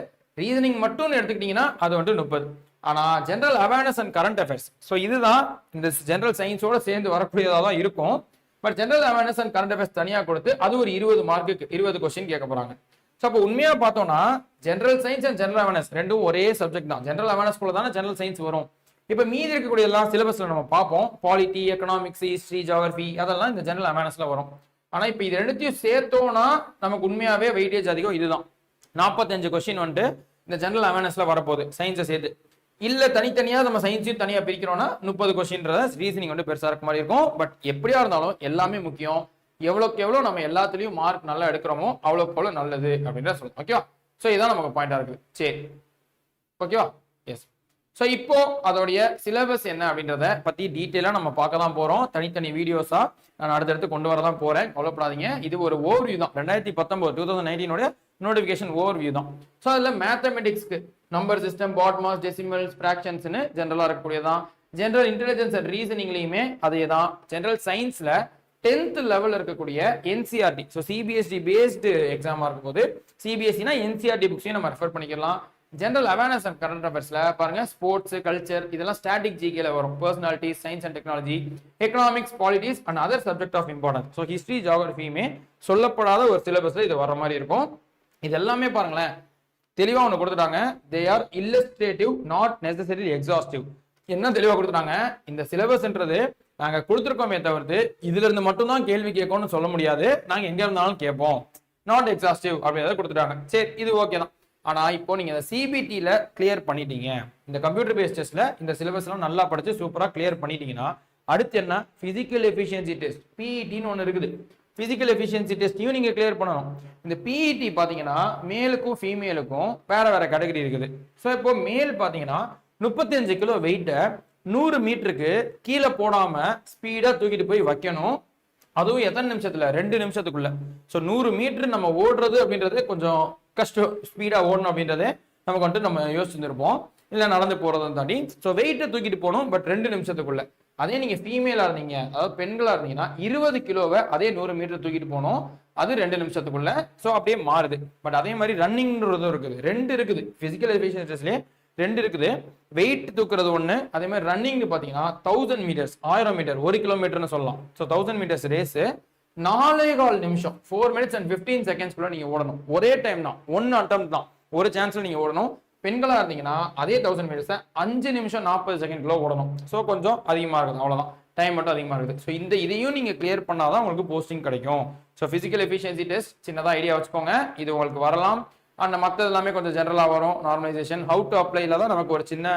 ரீசனிங் மட்டும் எடுத்துக்கிட்டீங்கன்னா அது வந்துட்டு முப்பது. ஆனா general awareness and current affairs so இதுதான் இந்த ஜென்ரல் சயின்ஸோட சேர்ந்து வரக்கூடியதாக தான் இருக்கும். But general awareness and current affairs தனியாக கொடுத்து அது ஒரு இருபது மார்க்குக்கு இருபது கொஸ்டின் கேட்க போறாங்க. ஸோ அப்போ உண்மையாக பார்த்தோம்னா general science and general awareness ரெண்டும் ஒரே சப்ஜெக்ட் தான். ஜென்ரல் அவேர்னஸ் கூட தானே ஜென்ரல் சயின்ஸ் வரும். இப்போ மீதி இருக்கக்கூடிய எல்லாம் சிலபஸ்ல நம்ம பார்ப்போம். பாலிட்டி எக்கனாமிக்ஸ் ஹிஸ்ட்ரி ஜியாகிரபி அதெல்லாம் இந்த ஜெனரல் அவேர்னஸ்ல வரும். ஆனா இப்போ இது ரெண்டுத்தையும் சேர்த்தோம்னா நமக்கு உண்மையாவே வெயிட்டேஜ் அதிகம் இதுதான். நாற்பத்தஞ்சு கொஸ்டின் வந்துட்டு இந்த ஜென்ரல் அவேர்னஸ்ல வரப்போகுது. சயின்ஸை சேர்த்து. இல்ல தனித்தனியா நம்ம சயின்ஸையும் தனியா பிரிக்கிறோம்னா முப்பது கொஸ்டின்றத ரீசனிங் வந்து பெருசா இருக்க மாதிரி இருக்கும். பட் எப்படியா இருந்தாலும் எல்லாமே முக்கியம். எவ்வளோக்கு எவ்வளோ நம்ம எல்லாத்துலயும் மார்க் நல்லா எடுக்கிறோமோ அவ்வளோக்கு அவ்வளோ நல்லது அப்படின்றத சொல்லணும் ஓகேவா ஸோ இதுதான் நமக்கு பாயிண்டா இருக்குது. சரி. ஓகேவா ஸோ இப்போ அதோடைய சிலபஸ் என்ன அப்படின்றத பத்தி டீட்டெயிலாக நம்ம பார்க்க தான் போறோம். தனித்தனி வீடியோஸா நான் அடுத்தடுத்து கொண்டு வர தான் போறேன். கவலைப்படாதீங்க. இது ஒரு ஓவர் வியூ தான். ரெண்டாயிரத்தி பத்தொன்பது டூ தௌசண்ட் நைன்டீனோட நோட்டிஃபிகேஷன் ஓவர் வியூ தான். ஸோ அதில் மேத்தமெட்டிக்ஸ்க்கு நம்பர் சிஸ்டம் பாட்மாஸ் டெசிமல்ஸ் ஃப்ராக்ஷன்ஸ்னு ஜென்ரலாக இருக்கக்கூடியதான். ஜென்ரல் இன்டெலிஜென்ஸ் அண்ட் ரீசனிங்லையுமே அதே தான் ஜென்ரல் சயின்ஸில் டென்த் லெவல் இருக்கக்கூடிய என்சிஆர்டி ஸோ சிபிஎஸ்டி பேஸ்டு எக்ஸாமாக இருக்கும் போது சிபிஎஸ்சினா என்சிஆர்டி புக்ஸையும் நம்ம ரெஃபர் பண்ணிக்கலாம். ஜென்ரல் அவேர்னஸ் அண்ட் கரண்ட் அஃபேர்ஸில் பாருங்கள் ஸ்போர்ட்ஸ் கல்ச்சர் இதெல்லாம் ஸ்டாட்டிக் ஜிகேல வரும். Personality science and technology economics politics and other subject of importance so history ஜியாகிரபியுமே சொல்லப்படாத ஒரு சிலபஸில் இது வர மாதிரி இருக்கும். இது எல்லாமே பாருங்களேன் தெளிவாக ஒன்று கொடுத்துட்டாங்க. They are illustrative not necessary exhaustive என்ன தெளிவாக கொடுத்துட்டாங்க? இந்த சிலபஸ்ன்றது நாங்கள் கொடுத்துருக்கோமே தவிர்த்து இதுல இருந்து மட்டும்தான் கேள்வி கேட்கணும்னு சொல்ல முடியாது. நாங்கள் எங்கே இருந்தாலும் கேட்போம். நாட் எக்ஸாஸ்டிவ் அப்படின்றத கொடுத்துட்டாங்க. சரி இது ஓகே தான். ஆனால் இப்போ நீங்க சிபிடியில் கிளியர் பண்ணிட்டீங்க. இந்த கம்ப்யூட்டர் பேஸ் டெஸ்ட்டில் இந்த சிலபஸ்லாம் நல்லா படித்து சூப்பராக கிளியர் பண்ணிட்டீங்கன்னா அடுத்து என்ன? ஃபிசிக்கல் எஃபிஷியன்சி டெஸ்ட் பிஇடின்னு ஒன்று இருக்குது. ஃபிசிக்கல் எஃபிஷியன்சி டெஸ்ட்டையும் நீங்கள் கிளியர் பண்ணணும். இந்த பிஇடி பார்த்தீங்கன்னா மேலுக்கும் ஃபீமேலுக்கும் வேற வேற கேட்டகரி இருக்குது. ஸோ இப்போ மேல் பார்த்தீங்கன்னா முப்பத்தஞ்சு கிலோ வெயிட்டை நூறு மீட்டருக்கு கீழே போடாமல் ஸ்பீடாக தூக்கிட்டு போய் வைக்கணும். அதுவும் எத்தனை நிமிஷத்துல? ரெண்டு நிமிஷத்துக்குள்ள. ஸோ நூறு மீட்டர் நம்ம ஓடுறது அப்படின்றது கொஞ்சம் கஷ்டம் ஸ்பீடாக ஓடணும் அப்படின்றதே நமக்கு வந்துட்டு நம்ம யோசிச்சுருப்போம் இல்லை நடந்து போகிறதும் தாண்டி ஸோ வெயிட்டை தூக்கிட்டு போகணும் பட் ரெண்டு நிமிஷத்துக்குள்ள. அதே நீங்கள் ஃபீமேலாக இருந்தீங்க அதாவது பெண்களாக இருந்தீங்கன்னா இருபது கிலோவை அதே நூறு மீட்டர் தூக்கிட்டு போகணும். அது ரெண்டு நிமிஷத்துக்குள்ள ஸோ அப்படியே மாறுது. பட் அதே மாதிரி ரன்னிங்ன்றதும் இருக்குது. ரெண்டு இருக்குது. ஃபிசிக்கல் எஃபிஷியன்சிஸ்லேயே ரெண்டு இருக்குது. வெயிட் தூக்குறது ஒன்று அதே மாதிரி ரன்னிங் பார்த்தீங்கன்னா தௌசண்ட் மீட்டர்ஸ் ஆயிரம் மீட்டர் ஒரு கிலோமீட்டர்னு சொல்லலாம். ஸோ தௌசண்ட் மீட்டர்ஸ் ரேஸு நாலே கால் நிமிஷம். ஃபோர் மினிட்ஸ் அண்ட் ஃபிஃப்டீன் செகண்ட்ஸ்குள்ள நீங்க ஓடணும். ஒரே டைம் தான். ஒன் அட்டம் தான். ஒரு சான்ஸ்ல நீங்க ஓடணும். பெண்களா இருந்தீங்கன்னா அதே தௌசண்ட் மீட்டர்ஸை அஞ்சு நிமிஷம் நாற்பது செகண்ட்குள்ள ஓடணும். ஸோ கொஞ்சம் அதிகமாக இருக்குது அவ்வளோதான் டைம் மட்டும் அதிகமாக இருக்குது. ஸோ இந்த இதையும் நீங்கள் கிளியர் பண்ணாதான் உங்களுக்கு போஸ்டிங் கிடைக்கும். ஸோ ஃபிசிக்கல் எஃபிஷியன்சி டெஸ்ட் சின்னதாக ஐடியா வச்சுக்கோங்க. இது உங்களுக்கு வரலாம். அண்ட் மற்றது எல்லாமே கொஞ்சம் ஜென்ரலாக வரும். நார்மலைசேஷன் ஹவு டு அப்ளைல தான் நமக்கு ஒரு சின்ன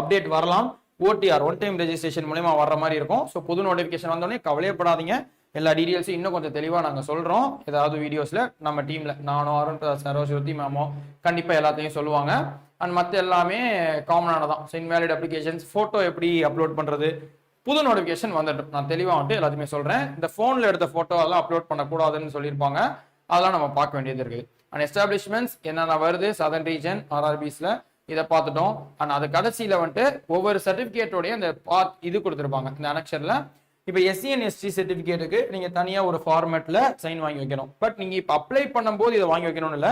அப்டேட் வரலாம். ஓடிஆர் ஒன் டைம் ரெஜிஸ்ட்ரேஷன் மூலயமா வர மாதிரி இருக்கும். ஸோ புது நோட்டிஃபிகேஷன் வந்தோடனே கவலையப்படாதீங்க எல்லா டீடெயில்ஸும் இன்னும் கொஞ்சம் தெளிவாக நாங்கள் சொல்கிறோம் ஏதாவது வீடியோஸில் நம்ம டீமில் நானும் அருண் பிரசாத் சாரோ ஸ்ருதி மேமோ கண்டிப்பாக எல்லாத்தையும் சொல்லுவாங்க. அண்ட் மற்ற எல்லாமே காமனான தான் ஸோ இன்வேலிட் அப்ளிகேஷன்ஸ் ஃபோட்டோ எப்படி அப்லோட் பண்ணுறது புது நோட்டிஃபிகேஷன் வந்துட்டு நான் தெளிவாக வந்துட்டு எல்லாத்தையுமே சொல்கிறேன் இந்த ஃபோனில் எடுத்த ஃபோட்டோ எல்லாம் அப்லோட் பண்ணக்கூடாதுன்னு சொல்லியிருப்பாங்க. அதெல்லாம் நம்ம பார்க்க வேண்டியது இருக்குது. அண்ட் எஸ்டாப்ளிஷ்மெண்ட்ஸ் என்னென்ன வருது? சதர்ன் ரீஜன் ஆர்ஆர்பிஸில் இதை பார்த்துட்டோம். அண்ட் அது கடைசியில் வந்துட்டு ஒவ்வொரு சர்டிஃபிகேட்டோடைய அந்த பார்ட் இது கொடுத்துருப்பாங்க. இந்த அனெக்ஷனில் இப்போ எஸ்சிஎன் எஸ்டி சர்டிஃபிகேட்டுக்கு நீங்கள் தனியாக ஒரு ஃபார்மேட்டில் சைன் வாங்கி வைக்கணும். பட் நீங்கள் இப்போ அப்ளை பண்ணும்போது இதை வாங்கி வைக்கணும்னு இல்லை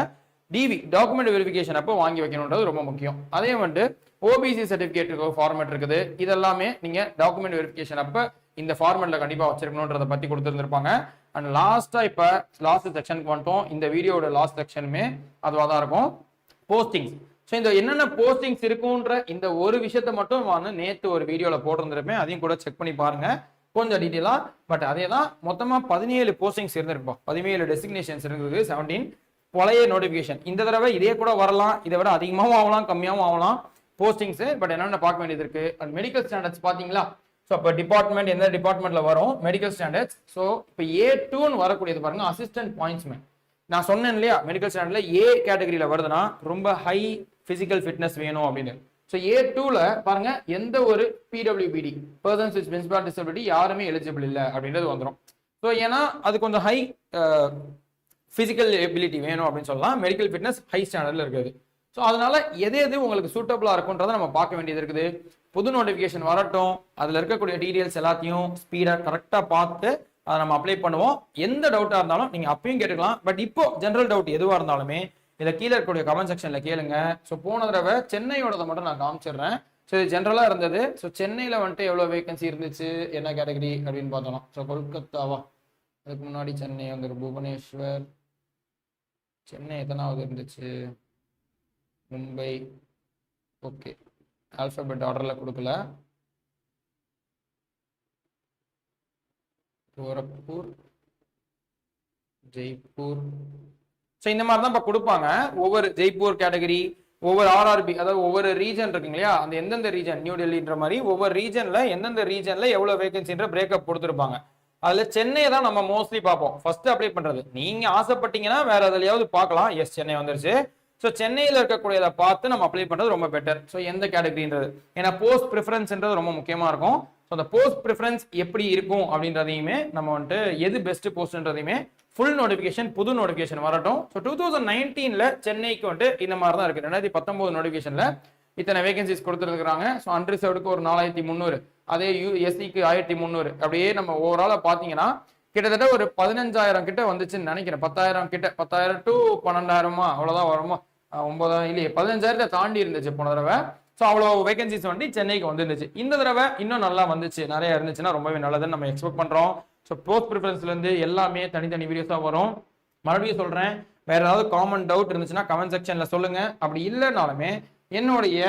டிவி டாக்குமெண்ட் வெரிஃபிகேஷன் அப்போ வாங்கி வைக்கணுன்றது ரொம்ப முக்கியம். அதே வந்துட்டு ஓபிசி சர்டிஃபிகேட்டுக்கு ஒரு ஃபார்மேட் இருக்குது. இதெல்லாமே நீங்கள் டாக்குமெண்ட் வெரிஃபிகேஷன் அப்போ இந்த ஃபார்மேட்டில் கண்டிப்பாக வச்சிருக்கணுன்றதை பற்றி கொடுத்துருந்துருப்பாங்க. அண்ட் லாஸ்ட்டாக இப்போ லாஸ்ட் செக்ஷனுக்கு வந்துட்டோம். இந்த வீடியோட லாஸ்ட் செக்ஷனுமே அதுவாக தான் இருக்கும். போஸ்டிங்ஸ் ஸோ இந்த என்னென்ன போஸ்டிங்ஸ் இருக்குன்ற இந்த ஒரு விஷயத்த மட்டும் நான் நேற்று ஒரு வீடியோவில் போட்டிருந்திருப்பேன். அதையும் கூட செக் பண்ணி பாருங்கள் கொஞ்சம் டீட்டெயிலாக பட் அதே தான் மொத்தமாக பதினேழு போஸ்டிங்ஸ் இருந்திருப்போம் பதினேழு டெசிக்னேஷன்ஸ் இருந்தது செவன்டீன் பழைய நோட்டிஃபிகேஷன் இந்த தடவை இதே கூட வரலாம். இதை விட அதிகமாகவும் ஆகலாம் கம்மியாகவும் ஆகலாம். போஸ்டிங்ஸ் பட் என்னென்ன பார்க்க வேண்டியது இருக்கு? அண்ட் மெடிக்கல் ஸ்டாண்டர்ட்ஸ் பார்த்தீங்களா? ஸோ இப்போ டிபார்ட்மெண்ட் எந்த டிபார்ட்மெண்ட்டில் வரும்? மெடிக்கல் ஸ்டாண்டர்ட்ஸ் ஸோ இப்போ ஏ டூன்னு வரக்கூடியது பாருங்கள் அசிஸ்டன்ட் பாயிண்ட்ஸ்மேன் நான் சொன்னேன் இல்லையா மெடிக்கல் ஸ்டாண்டர்டில் ஏ கேட்டகரியில் வருதுன்னா ரொம்ப ஹை ஃபிசிக்கல் ஃபிட்னஸ் வேணும் அப்படின்னு. ஸோ ஏ டூல பாருங்க எந்த ஒரு PWBD persons with principal disability யாருமே எலிஜிபிள் இல்லை அப்படின்றது வந்துடும் ஸோ ஏன்னா அது கொஞ்சம் ஹை ஃபிசிக்கல் எபிலிட்டி வேணும் அப்படின்னு சொல்லலாம். மெடிக்கல் ஃபிட்னஸ் ஹை ஸ்டாண்டர்டில் இருக்குது. ஸோ அதனால எது எது உங்களுக்கு சூட்டபிளாக இருக்குன்றதை நம்ம பார்க்க வேண்டியது இருக்குது. புது நோட்டிஃபிகேஷன் வரட்டும். அதில் இருக்கக்கூடிய டீடைல்ஸ் எல்லாத்தையும் ஸ்பீடாக கரெக்டாக பார்த்து அதை நம்ம அப்ளை பண்ணுவோம். எந்த டவுட்டாக இருந்தாலும் நீங்கள் அப்பயும் கேட்டுக்கலாம். பட் இப்போ ஜென்ரல் டவுட் எதுவாக இருந்தாலுமே இதை கீழே இருக்கக்கூடிய கமெண்ட் செக்ஷனில் கேளுங்க. ஸோ போன தடவை சென்னையோடதை மட்டும் நான் காமிச்சிடுறேன். ஸோ இது ஜென்ரலாக இருந்தது. ஸோ சென்னையில் வந்துட்டு எவ்வளோ வேகன்சி இருந்துச்சு? என்ன கேட்டகரி அப்படின்னு பார்த்தோம். ஸோ கொல்கத்தாவா? அதுக்கு முன்னாடி சென்னை வந்துரு புவனேஸ்வர். சென்னை எத்தனாவது இருந்துச்சு? மும்பை. ஓகே ஆல்ஃபபெட் ஆர்டரில் கொடுக்கல. கோரக்பூர் ஜெய்ப்பூர் ஸோ இந்த மாதிரி தான் இப்போ கொடுப்பாங்க. ஒவ்வொரு ஜெய்ப்பூர் கேட்டகரி ஒவ்வொரு ஆர்ஆர்பி அதாவது ஒவ்வொரு ரீஜன் இருக்குங்க இல்லையா? அந்த எந்தெந்த ரீஜன் நியூ டெல்லின்ற மாதிரி ஒவ்வொரு ரீஜனில் எந்தெந்த ரீஜனில் எவ்வளோ வேகன்சின்ற பிரேக்கப் கொடுத்துருப்பாங்க. அதில் சென்னையை தான் நம்ம மோஸ்ட்லி பார்ப்போம். ஃபர்ஸ்ட் அப்ளை பண்ணுறது நீங்கள் ஆசைப்பட்டீங்கன்னா வேற எதுலையாவது பார்க்கலாம். எஸ் சென்னை வந்துருச்சு. ஸோ சென்னையில் இருக்கக்கூடியதை பார்த்து நம்ம அப்ளை பண்ணுறது ரொம்ப பெட்டர் ஸோ எந்த கேட்டகரின்றது ஏன்னா போஸ்ட் ப்ரிஃபரன்ஸ்ன்றது ரொம்ப முக்கியமாக இருக்கும். ஸோ அந்த போஸ்ட் ப்ரிஃபரன்ஸ் எப்படி இருக்கும் அப்படின்றதையுமே நம்ம வந்துட்டு எது பெஸ்ட் போஸ்ட்ன்றதையுமே ஃபுல் நோட்டிஃபிகேஷன் புது நோட்டிஃபிகேஷன் வரட்டும். ஸோ டூ தௌசண்ட் நைன்டீனில் சென்னைக்கு வந்துட்டு இந்த மாதிரி தான் இருக்கு. ரெண்டாயிரத்தி பத்தொன்பது நோட்டிஃபிகேஷனில் இத்தனை வேகன்சிஸ் கொடுத்துருக்காங்க ஸோ அன்ரிசர்வ்டுக்கு ஒரு நாலாயிரத்தி முந்நூறு. அதே யூஎஸ்சிக்கு ஆயிரத்தி முந்நூறு. அப்படியே நம்ம ஓவராலாக பார்த்தீங்கன்னா கிட்டத்தட்ட ஒரு பதினஞ்சாயிரம் கிட்ட வந்துச்சுன்னு நினைக்கிறேன். பத்தாயிரம் கிட்ட. பத்தாயிரம் டு பன்னெண்டாயிரமா? அவ்வளோதான் வருமா? ஒன்பதாயிரம். இல்லையே பதினஞ்சாயிரத்தை தாண்டி இருந்துச்சு போன தடவை. ஸோ அவ்வளோ வேகன்சிஸ் வந்து சென்னைக்கு வந்துருந்துச்சு. இந்த தடவை இன்னும் நல்லா வந்துச்சு. நிறைய இருந்துச்சுன்னா ரொம்பவே நல்லதுன்னு நம்ம எக்ஸ்பெக்ட் பண்ணுறோம் ஸோ போஸ்ட் ப்ரிஃபரன்ஸ்லேருந்து எல்லாமே தனித்தனி வீடியோஸாக வரும். மறுபடியும் சொல்கிறேன் வேற ஏதாவது காமன் டவுட் இருந்துச்சுன்னா கமெண்ட் செக்ஷனில் சொல்லுங்கள் அப்படி இல்லைனாலுமே என்னுடைய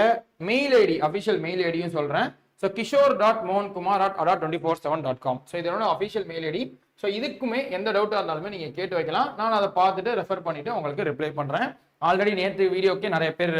மெயில் ஐடி அஃபிஷியல் மெயில் ஐடியும் சொல்கிறேன் ஸோ கிஷோர் டாட் மோகன் குமார் டாட் அடா twenty four seven dot com so இதனோட அஃபிஷியல் மெயில் ஐடி ஸோ இதுக்குமே எந்த டவுட்டாக இருந்தாலுமே நீங்கள் கேட்டு வைக்கலாம். நான் அதை பார்த்துட்டு ரெஃபர் பண்ணிவிட்டு உங்களுக்கு ரிப்ளை பண்ணுறேன் ஆல்ரெடி நேற்று வீடியோக்கே நிறைய பேர்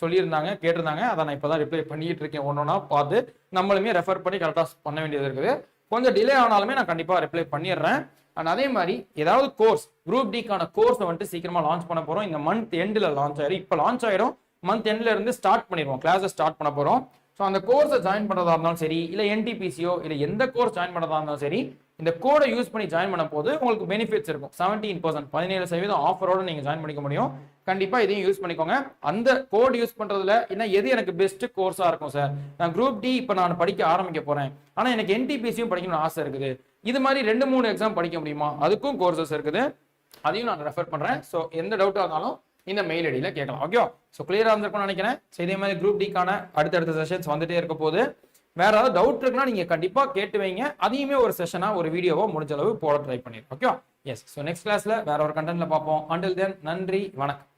சொல்லியிருந்தாங்க கேட்டிருந்தாங்க. அதை நான் இப்போ தான் ரிப்ளை பண்ணிட்டு இருக்கேன். ஒன்று ஒன்றா பார்த்து நம்மளுமே ரெஃபர் பண்ணி கரெக்டாக பண்ண வேண்டியது இருக்குது. கொஞ்சம் டிலே ஆனாலுமே நான் கண்டிப்பாக ரிப்ளை பண்ணிடுறேன். அண்ட் அதே மாதிரி ஏதாவது கோர்ஸ் குரூப் டிக்கான கோர்ஸை வந்துட்டு சீக்கிரமாக லான்ச் பண்ண போகிறோம் இந்த மந்த் எண்டில் லான்ச் ஆயிரும். இப்போ லான்ச் ஆயிடும் மந்த் எண்ட்ல இருந்து ஸ்டார்ட் பண்ணிடுவோம். கிளாஸை ஸ்டார்ட் பண்ண போகிறோம் ஸோ அந்த கோர்ஸை ஜாயின் பண்ணுறதா இருந்தாலும் சரி இல்லை என்டிபிசியோ இல்லை எந்த கோர்ஸ் ஜாயின் பண்ணுறதா இருந்தாலும் சரி இந்த கோடை யூஸ் பண்ணி ஜாயின் பண்ணும் போது உங்களுக்கு பெனிஃபிட்ஸ் இருக்கும். செவன்டீன் பர்சன்ட் பதினேழு சதவீதம் ஆஃபரோட நீங்கள் ஜாயின் பண்ணிக்க முடியும். கண்டிப்பாக இதையும் யூஸ் பண்ணிக்கோங்க. அந்த கோட் யூஸ் பண்ணுறதுல என்ன எது எனக்கு பெஸ்ட் கோர்ஸாக இருக்கும் சார் நான் குரூப் டி இப்போ நான் படிக்க ஆரம்பிக்க போகிறேன் ஆனால் எனக்கு என்டிபிசியும் படிக்கணும்னு ஆசை இருக்குது. இது மாதிரி ரெண்டு மூணு எக்ஸாம் படிக்க முடியுமா? அதுக்கும் கோர்சஸ் இருக்குது. அதையும் நான் ரெஃபர் பண்ணுறேன் ஸோ எந்த டவுட்டாக இருந்தாலும் இந்த மெயில் ஐடியில் கேட்கலாம். ஓகே ஸோ கிளியராக இருந்திருக்கும்னு நினைக்கிறேன். ஸோ இதே மாதிரி குரூப் டிக்கான அடுத்தடுத்த செஷன்ஸ் வந்துட்டே இருக்க போது வேற ஏதாவது டவுட் இருக்குன்னா நீங்க கண்டிப்பா கேட்டு வைங்க. அதையுமே ஒரு செஷனா ஒரு வீடியோவோ முடிஞ்ச அளவு போட ட்ரை பண்ணிடுறோம் ஓகே எஸ் ஸோ நெக்ஸ்ட் கிளாஸ்ல வேற ஒரு கண்டென்ட்ல பார்ப்போம். அண்டில் தென் நன்றி. வணக்கம்.